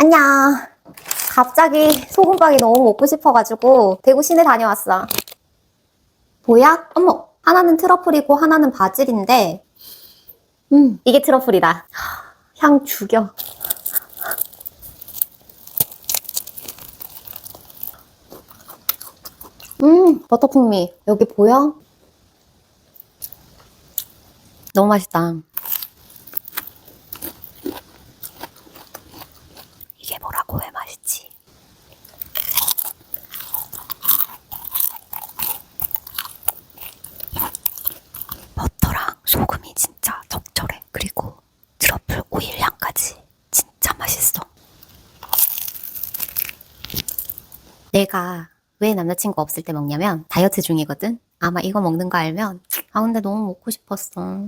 안녕. 갑자기 소금빵이 너무 먹고 싶어가지고 대구 시내 다녀왔어. 뭐야? 어머, 하나는 트러플이고 하나는 바질인데, 음, 이게 트러플이다. 하, 향 죽여. 음, 버터 풍미. 여기 보여? 너무 맛있다. 이게 뭐라고 왜 맛있지? 버터랑 소금이 진짜 적절해. 그리고 트러플 오일 향까지 진짜 맛있어. 내가 왜 남자친구 없을 때 먹냐면 다이어트 중이거든. 아마 이거 먹는 거 알면 아 근데 너무 먹고 싶었어.